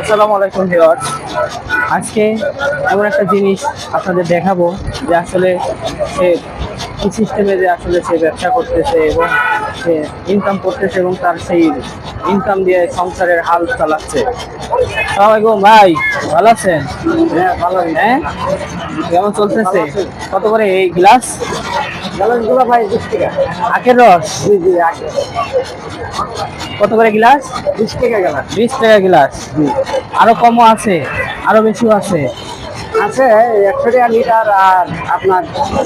আসসালামু আলাইকুম ভিউয়ার্স। আজকে এমন একটা জিনিস আপনাদের দেখাবো যে আসলে সে কি সিস্টেমে যে আসলে সে ব্যবসা করতেছে এবং সে ইনকাম করতেছে এবং তার সেই ইনকাম দিয়ে সংসারের হাল চালাচ্ছে। আসসালামাইকুম ভাই, ভালো আছেন? হ্যাঁ ভালো হ্যাঁ? কেমন চলতেছে? কত করে এই গ্লাস গ্যালাসগুলো ভাই বিশ টাকা। আখের রস? জি জি আখের কত করে গ্লাস? বিশ টাকা গ্লাস। বিশ টাকা গ্লাস। আরও কমও আছে আরও বেশিও আছে। আছে একশো টাকা লিটার আর আপনার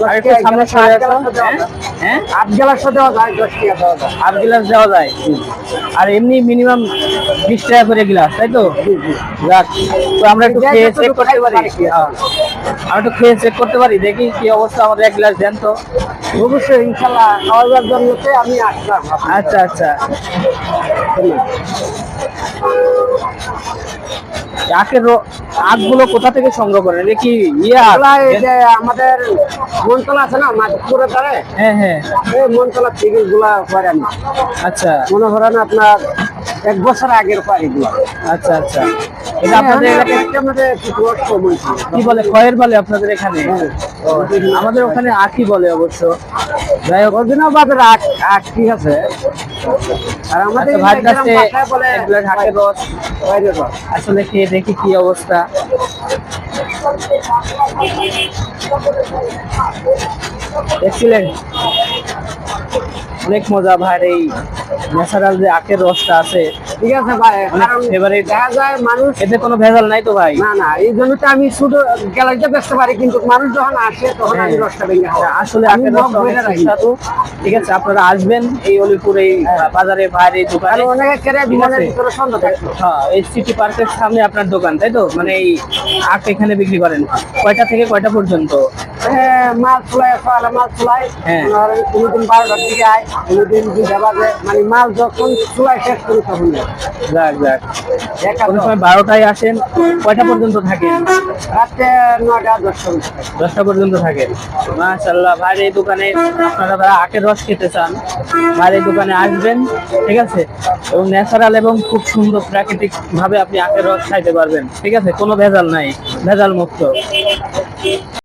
আট। দেওয়া হ্যাঁ? যায়। হ্যাঁ? আট গ্যালাসও দেওয়া যায় দশ টাকা দেওয়া যায়। আট গ্লাস দেওয়া যায়? আর এমনি মিনিমাম বিশ টাকা করে গ্লাস তাই তো? যাক তো আমরা একটু খেয়ে চেক করতে পারি। হ্যাঁ। আমরা একটু খেয়ে চেক করতে পারি দেখি কি অবস্থা আমাদের এক গ্লাস দেন তো। অবশ্যই ইনশাল্লাহ খাওয়াবার জন্যতে আমি আসলাম আচ্ছা আচ্ছা। আখের আখ আখগুলো কোথা থেকে সংগ্রহ করেন? এটা কি ইয়ে? আমাদের মনতলা আছে না মাধবপুরের ধারে? হ্যাঁ হ্যাঁ। এই মনতলা থেকে গুলা করে আমি আচ্ছা। মনে করেন আপনার এক বছর আগেরগুলা আচ্ছা আচ্ছা। এটা আপনাদের এলাকায় আমাদের কি বলে খয়ের বলে আপনাদের এখানে? হ্যাঁ। আমাদের ওখানে আখি বলে অবশ্য। যাই হোক। অরিজিনাল বাজারে আখ আখ আছে। আর আমাদের আচ্ছা আখের রস আসলে খেয়ে দেখি কি অবস্থা। দেখছিলেন অনেক মজা ভাইয়ের এই ন্যাচারাল যে আখের রসটা আছে ঠিক আছে ভাই? favorite। দেখা যায় মানুষ এতে কোনো ভেজাল নাই তো ভাই? না না এই জন্য তো আমি শুধু গ্যালারিতে বেচতে পারি কিন্তু মানুষ যখন আসে তখন আমি হ্যাঁ। রসটা ভেঙে আসলে আখের মগ রসটা অনেক রাখি। সুস্বাদু। ঠিক আছে আপনারা আসবেন এই অলিপুর এই বাজারে বাইরে দোকানে। অনেকে কেড়ে বিমানের ভিতরে সন্ধ্যা থাকতো হ্যাঁ এই সিটি পার্কের সামনে আপনার দোকান তাই তো? মানে এই আখ এখানে বিক্রি করেন। কয়টা থেকে কয়টা পর্যন্ত? হ্যাঁ, মাল চুলাই সকালে মাল চুলাই হ্যাঁ। কোনোদিন বারোটার দিকে আয় কোনোদিন দুইটা বাজে। মানে মাল যখন চুলাই শেষ করি তখন যাক যাক। কোনো সময় বারোটায় আসেন কয়টা পর্যন্ত থাকেন? রাত্রে নয়টা দশটা। দশটা পর্যন্ত থাকেন। মাশাল্লাহ ভাইয়ের এই দোকানে আপনারা যারা আখের রস খেতে চান ভাইয়ের এই দোকানে আসবেন ঠিক আছে? এবং ন্যাচারাল এবং খুব সুন্দর প্রাকৃতিক ভাবে আপনি আখের রস খাইতে পারবেন ঠিক আছে? কোনো ভেজাল নাই ভেজাল মুক্ত